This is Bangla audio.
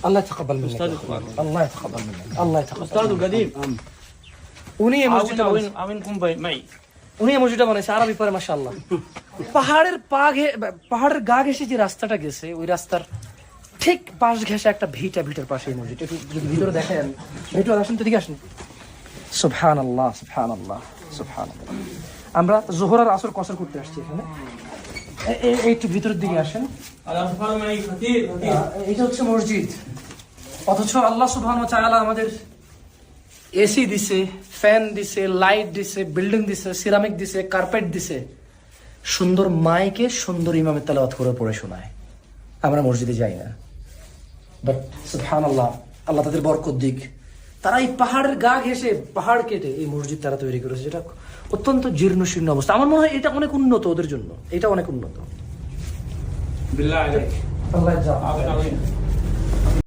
الله يتقبل منك يا أخوي. الله يتقبل منك الله يتقبل استاذ القديم উনি এই عاون মসজিদটা عاون বানিয়েছেন। عاونكم بي- معي উনি এই মসজিদটা বানাইছে আরবি পরে মাশাআল্লাহ পাহাড়ের পা ঘে- পাহাড়ের গা ঘেসে যে রাস্তাটা গেছে ওই রাস্তার ঠিক পাশ ঘেসে একটা ভিটা ভিটার পাশে এই মসজিদ একটু যদি ভিতরে দেখেন ভিতরে আসেন তো দিকে আসেন সুবহান আল্লাহ সুবহান আল্লাহ সুবহান আমরা জোহর আর আসর কসর করতে আসছি এখানে এ- এ- এই একটু ভিতরের দিকে আসেন الاطفال معي كثير كثير আহ, এইটা হচ্ছে মসজিদ অথচ আল্লাহ সুবহান চায়ালা আমাদের এসি দিছে ফ্যান দিছে লাইট দিছে বিল্ডিং দিছে সিরামিক দিছে কার্পেট দিছে। সুন্দর মাইকে সুন্দর ইমামের তালাওয়াত করে পড়ে শোনায়। আমরা মসজিদে যাই না। বাট সুবহান আল্লাহ আল্লাহ তাদের বরকত দিক। তারা এই পাহাড়ের গা ঘেসে পাহাড় কেটে এই মসজিদ তারা তৈরি করেছে। যেটা অত্যন্ত জীর্ণ শীর্ণ অবস্থা। আমার মনে হয় এটা অনেক উন্নত ওদের জন্য। এটা অনেক উন্নত। আল্লাহ